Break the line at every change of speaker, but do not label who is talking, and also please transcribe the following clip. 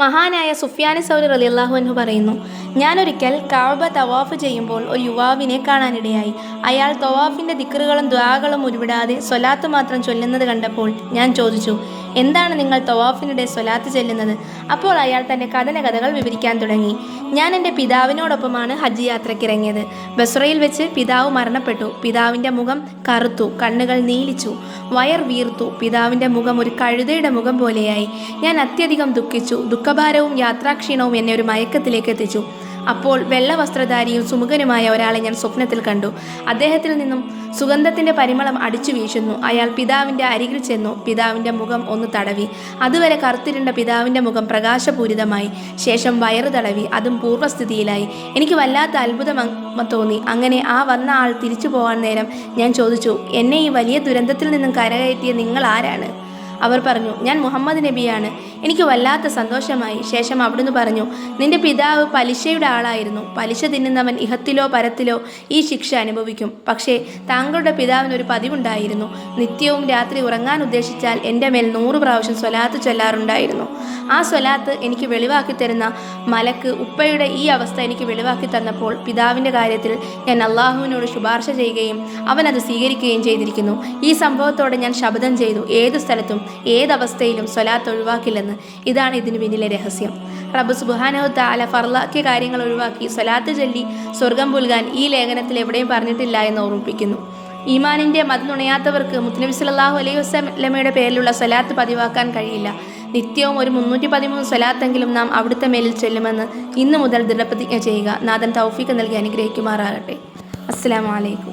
മഹാനായ സുഫിയാനി സൗരി റലിയല്ലാഹു എന്ന് പറയുന്നു ഞാനൊരിക്കൽ കാവബ തവാഫ് ചെയ്യുമ്പോൾ ഒരു യുവാവിനെ കാണാനിടയായി. അയാൾ തവാഫിന്റെ ദിക്കറുകളും ദ്വാകളും ഉരുവിടാതെ സ്വലാത്ത് മാത്രം ചൊല്ലുന്നത് കണ്ടപ്പോൾ ഞാൻ ചോദിച്ചു എന്താണ് നിങ്ങൾ തവാഫിനിടെ സ്വലാത്ത് ചെല്ലുന്നത്? അപ്പോൾ അയാൾ തന്റെ കഥനകഥകൾ വിവരിക്കാൻ തുടങ്ങി. ഞാൻ എന്റെ പിതാവിനോടൊപ്പമാണ് ഹജ്ജ് യാത്രയ്ക്കിറങ്ങിയത് ബസ്രയിൽ വെച്ച് പിതാവ് മരണപ്പെട്ടു. പിതാവിന്റെ മുഖം കറുത്തു കണ്ണുകൾ നീലിച്ചു വയർ വീർത്തു. പിതാവിന്റെ മുഖം ഒരു കഴുതയുടെ മുഖം പോലെയായി. ഞാൻ അത്യധികം ദുഃഖിച്ചു. ദുഃഖഭാരവും യാത്രാക്ഷീണവും എന്നെ ഒരു മയക്കത്തിലേക്ക് എത്തിച്ചു. അപ്പോൾ വെള്ള വസ്ത്രധാരിയും സുമുഖനുമായ ഒരാളെ ഞാൻ സ്വപ്നത്തിൽ കണ്ടു. അദ്ദേഹത്തിൽ നിന്നും സുഗന്ധത്തിന്റെ പരിമളം അടിച്ചു വീശുന്നു. അയാൾ പിതാവിന്റെ അരികിൽ ചെന്നു. പിതാവിന്റെ മുഖം ഒന്ന് തടവി. അതുവരെ കറുത്തിരുണ്ട പിതാവിന്റെ മുഖം പ്രകാശപൂരിതമായി. ശേഷം വയറ് തടവി. അതും പൂർവസ്ഥിതിയിലായി എനിക്ക് വല്ലാത്ത അത്ഭുതം തോന്നി. അങ്ങനെ ആ വന്ന ആൾ തിരിച്ചു പോകാൻ നേരം ഞാൻ ചോദിച്ചു എന്നെ ഈ വലിയ ദുരന്തത്തിൽ നിന്നും കരകയറ്റിയ നിങ്ങൾ ആരാണ്? അവർ പറഞ്ഞു ഞാൻ മുഹമ്മദ് നബിയാണ്. എനിക്ക് വല്ലാത്ത സന്തോഷമായി. ശേഷം അവിടുന്ന് പറഞ്ഞു നിന്റെ പിതാവ് പലിശയുടെ ആളായിരുന്നു. പലിശ തിന്നുന്നവൻ ഇഹത്തിലോ പരത്തിലോ ഈ ശിക്ഷ അനുഭവിക്കും. പക്ഷേ താങ്കളുടെ പിതാവിന് ഒരു പതിവുണ്ടായിരുന്നു. നിത്യവും രാത്രി ഉറങ്ങാൻ ഉദ്ദേശിച്ചാൽ എന്റെ മേൽ നൂറ് പ്രാവശ്യം സ്വലാത്ത് ചൊല്ലാറുണ്ടായിരുന്നു. ആ സ്വലാത്ത് എനിക്ക് വെളിവാക്കി തരുന്ന മലക്ക് ഉപ്പയുടെ ഈ അവസ്ഥ എനിക്ക് വെളിവാക്കി തന്നപ്പോൾ പിതാവിന്റെ കാര്യത്തിൽ ഞാൻ അള്ളാഹുവിനോട് ശുപാർശ ചെയ്യുകയും അവൻ അത് സ്വീകരിക്കുകയും ചെയ്തിരിക്കുന്നു. ഈ സംഭവത്തോടെ ഞാൻ ശബ്ദം ചെയ്തു. ഏത് സ്ഥലത്തും ഏതവസ്ഥയിലും സ്വലാത്ത് ഒഴിവാക്കില്ലെന്ന്. ഇതാണ് ഇതിന് പിന്നിലെ രഹസ്യം. റബ്ബ് സുബാനോ താല ഫർലാക്കിയ കാര്യങ്ങൾ ഒഴിവാക്കി സ്വലാത്ത് ചൊല്ലി സ്വർഗം പുൽകാൻ ഈ ലേഖനത്തിൽ എവിടെയും പറഞ്ഞിട്ടില്ല എന്ന് ഓർമ്മിപ്പിക്കുന്നു. ഈമാനിന്റെ മതനുണയാത്തവർക്ക് മുത്തനബി സല്ലല്ലാഹു അലൈഹി വസ്ലമയുടെ പേരിലുള്ള സ്വലാത്ത് പതിവാക്കാൻ കഴിയില്ല. നിത്യവും ഒരു മുന്നൂറ്റി പതിമൂന്ന് സ്വലാത്തെങ്കിലും നാം അവിടുത്തെ മേലിൽ ചെല്ലുമെന്ന് ഇന്നു മുതൽ ദൃഢപ്രതിജ്ഞ ചെയ്യുക. നാഥൻ തൗഫീഖ് നൽകി അനുഗ്രഹിക്കുമാറാകട്ടെ. അസ്സാം അലൈക്കും.